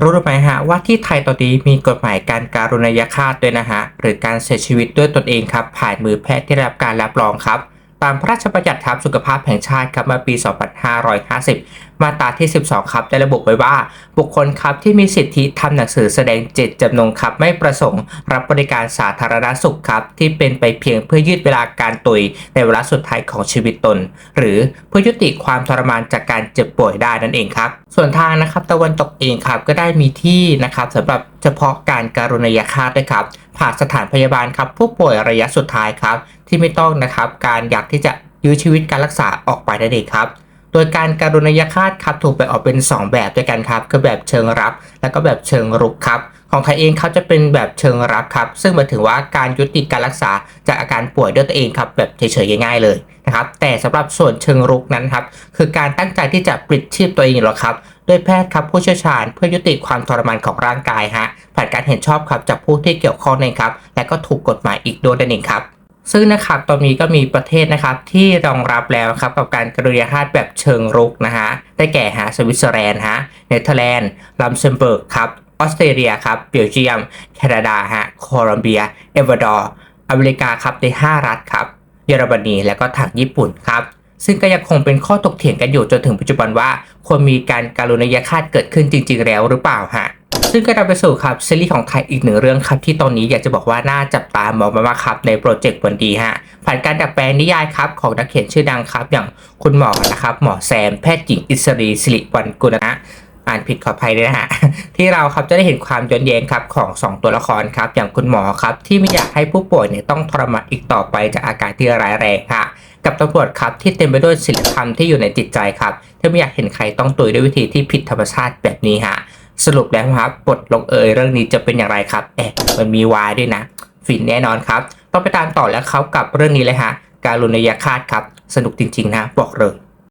รู้ไหมฮะว่าที่ไทยตอนนี้มีกฎหมายการการุณยฆาตด้วยนะฮะหรือการเสียชีวิตด้วยตนเองครับผ่านมือแพทย์ที่ได้รับการรับรองครับ ตามพระราชบัญญัติครับสุขภาพแห่งชาติครับมื่อปี 2550 มาตราที่ 12 ครับได้ระบุไว้ว่า บุคคลครับที่มีสิทธิทำหนังสือแสดงเจตจำนงครับไม่ประสงค์รับบริการสาธารณสุขครับที่เป็นไปเพียงเพื่อยืดเวลาการตุยในเวลาสุดท้ายของชีวิตตน หรือเพื่อยุติความทรมานจากการเจ็บป่วยได้นั่นเองครับ ส่วนทางนะครับตะวันตกเองครับก็ได้มีที่นะครับสำหรับ เฉพาะการการุณยฆาตด้วยครับผ่านสถานพยาบาลครับผู้ป่วยระยะสุดท้ายครับ ที่ไม่ต้องนะครับการอยากที่จะยื้อชีวิตการรักษาออกไปนั่นเองครับ โดยการการุณยฆาตครับถูกแบ่งออกเป็น 2 แบบด้วยกันครับคือแบบเชิงรับ และก็แบบเชิงรุกครับของไทยเองเขาจะเป็นแบบเชิงรับครับ ซึ่งหมายถึงว่าการยุติการรักษาจากอาการป่วยด้วยตัวเองครับแบบเฉยๆง่ายๆเลยนะครับแต่สำหรับส่วนเชิงรุกนั้นครับคือการตั้งใจที่จะปลิดชีพตัวเองหรอครับ โดยแพทย์ครับผู้เชี่ยวชาญเพื่อยุติความทรมานของร่างกายฮะผ่านการเห็นชอบครับจากผู้ที่เกี่ยวข้องเองครับและก็ถูกกฎหมายอีกด้วยนั่นเองครับซึ่งนะครับตอนนี้ก็มีประเทศนะครับที่รองรับแล้วครับกับการกรุยาฆาตแบบเชิงรุกนะฮะได้แก่ฮะสวิตเซอร์แลนด์ฮะเนเธอร์แลนด์ลัมเซมเบิร์กครับออสเตรเลียครับเบลเยียม แคนาดาฮะโคลอมเบีย เอกวาดอร์อเมริกาครับใน 5 รัฐครับเยอรมนีและก็ทางญี่ปุ่นครับ ซึ่งก็ยังคงเป็นข้อตกเถียงกันอยู่จนถึงปัจจุบันว่าควรมีการการุณยฆาตเกิดขึ้นจริง ๆ แล้วหรือเปล่าฮะซึ่งก็นำไปสู่ครับซีรีส์ของไทยอีกหนึ่งเรื่องครับที่ตอนนี้อยากจะบอกว่าน่าจับตามองมากๆครับในโปรเจกต์วันดีฮะผ่านการดัดแปลงนิยายครับของนักเขียนชื่อดังครับ อย่างคุณหมอนะครับหมอแซมแพทย์หญิงอิสรีสิริวันกุลนะ อ่านผิดขออภัยด้วยนะฮะที่เราครับจะได้เห็นความย้อนแย้งครับของสองตัวละครครับอย่างคุณหมอครับที่ไม่อยากให้ผู้ป่วยเนี่ยต้องทรมานอีกต่อไปจากอาการที่ร้ายแรงค่ะกับตำรวจครับที่เต็มไปด้วยศีลธรรมที่อยู่ในจิตใจครับที่ไม่อยากเห็นใครต้องตุยด้วยวิธีที่ผิดธรรมชาติแบบนี้ฮะสรุปแล้วครับบทลงเอยเรื่องนี้จะเป็นอย่างไรครับแอบมันมีวายด้วยนะฟินแน่นอนครับต้องไปตามต่อแล้วเขากับเรื่องนี้เลยฮะการลุนยาคาตครับ สนุกจริงๆนะบอกเลย